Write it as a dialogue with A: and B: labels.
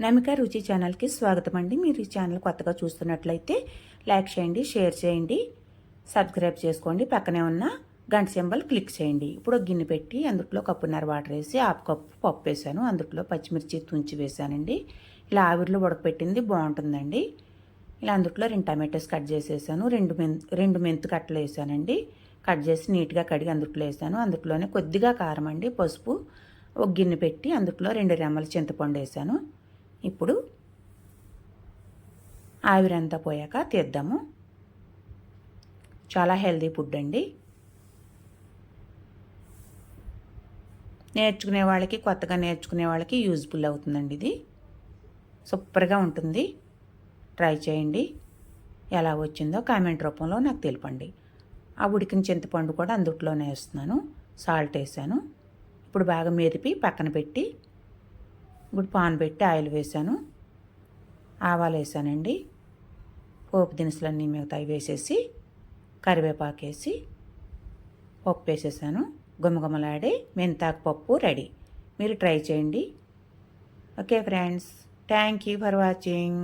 A: నమిక రుచి ఛానల్కి స్వాగతం అండి. మీరు ఈ ఛానల్ కొత్తగా చూస్తున్నట్లయితే లైక్ చేయండి షేర్ చేయండి సబ్స్క్రైబ్ చేసుకోండి. పక్కనే ఉన్న గంట సింబల్ క్లిక్ చేయండి. ఇప్పుడు ఒక గిన్నె పెట్టి అందుట్లో కప్పున్నర వాటర్ వేసి హాఫ్ కప్పు పప్పు వేసాను. అందులో పచ్చిమిర్చి తుంచి వేసానండి. ఇలా ఆవిరిలో ఉడకపెట్టింది బాగుంటుందండి. ఇలా అందుట్లో రెండు టమాటోస్ కట్ చేసేసాను. రెండు మెన్ రెండు మెంతు కట్టలు వేసానండి. కట్ చేసి నీట్గా కడిగి అందులో వేసాను. అందుట్లోనే కొద్దిగా కారం అండి పసుపు ఒక గిన్నె పెట్టి అందుట్లో రెండు రెమ్మల చింతపండు వేసాను. ఇప్పుడు ఆవిరంతా పోయాక తీద్దాము. చాలా హెల్దీ ఫుడ్ అండి. నేర్చుకునే వాళ్ళకి కొత్తగా నేర్చుకునే వాళ్ళకి యూజ్ఫుల్ అవుతుందండి ఇది. సూపర్గా ఉంటుంది. ట్రై చేయండి. ఎలా వచ్చిందో కామెంట్ రూపంలో నాకు తెలిపండి. ఆ ఉడికిన చింతపండు కూడా అందుట్లోనే వేస్తున్నాను. సాల్ట్ వేసాను. ఇప్పుడు బాగా మెరిపి పక్కన పెట్టి ఇప్పుడు పాన్ పెట్టి ఆయిల్ వేసాను. ఆవాలు వేసానండి. పోపు దినుసులన్నీ మిగతాయి వేసేసి కరివేపాకు వేసి పప్పు వేసేసాను. గుమగుమలాడే మెంతాకు పప్పు రెడీ. మీరు ట్రై చేయండి. Okay friends thank you for watching.